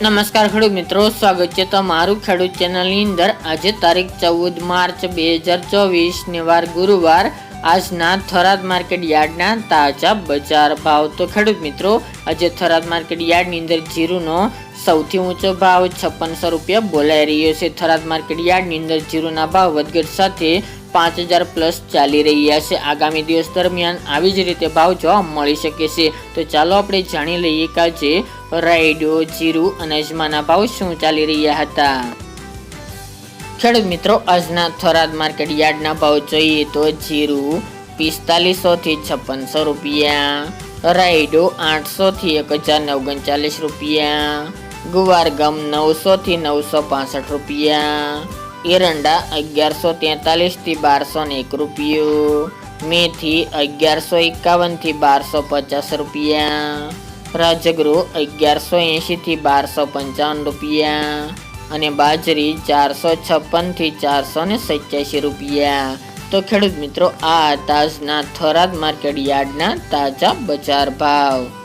નમસ્કાર ખેડૂત મિત્રો, સ્વાગત છે તમારું ખેડૂત ચેનલની અંદર. આજે તારીખ ચૌદ માર્ચ બે હજાર ચોવીસ ને વાર ગુરુવાર. આજના થરાદ માર્કેટ યાર્ડના તાજા બજાર ભાવ. તો ખેડૂત મિત્રો, આજે થરાદ માર્કેટ યાર્ડની અંદર જીરુનો સૌથી ઊંચો ભાવ છપ્પનસો રૂપિયા બોલાઈ રહ્યો છે. થરાદ માર્કેટ યાર્ડની અંદર જીરુના ભાવ વધઘટ સાથે પાંચ હજાર પ્લસ ચાલી રહ્યા છે. આગામી દિવસ દરમિયાન આવી જ રીતે ભાવ જોવા મળી શકે છે. તો ચાલો આપણે જાણી લઈએ કે આજે રાયડો, જીરું અને અજમાના ભાવ શું ચાલી રહ્યા હતા? ખેડૂત મિત્રો, આજના થરાદ માર્કેટ યાર્ડના ભાવ જોઈએ તો જીરું પિસ્તાલીસો થી છપ્પનસો રૂપિયા, રાયડો આઠસો થી એક હજાર ઓગણચાલીસ રૂપિયા, ગુવાર ગમ નવસો થી નવસો પાસઠ રૂપિયા, એરંડા અગિયારસો તેતાલીસથી બારસો ને એક રૂપિયો, મેથી અગિયારસો એકાવનથી બારસો પચાસ રૂપિયા રાજગૃહ અગિયારસો એંશીથી બારસો પંચાવન રૂપિયા અને બાજરી ચારસો છપ્પનથી ચારસો ને સત્યાસી રૂપિયા. તો ખેડૂત મિત્રો, આ તાજના થરાદ માર્કેટ યાર્ડના તાજા બજાર ભાવ.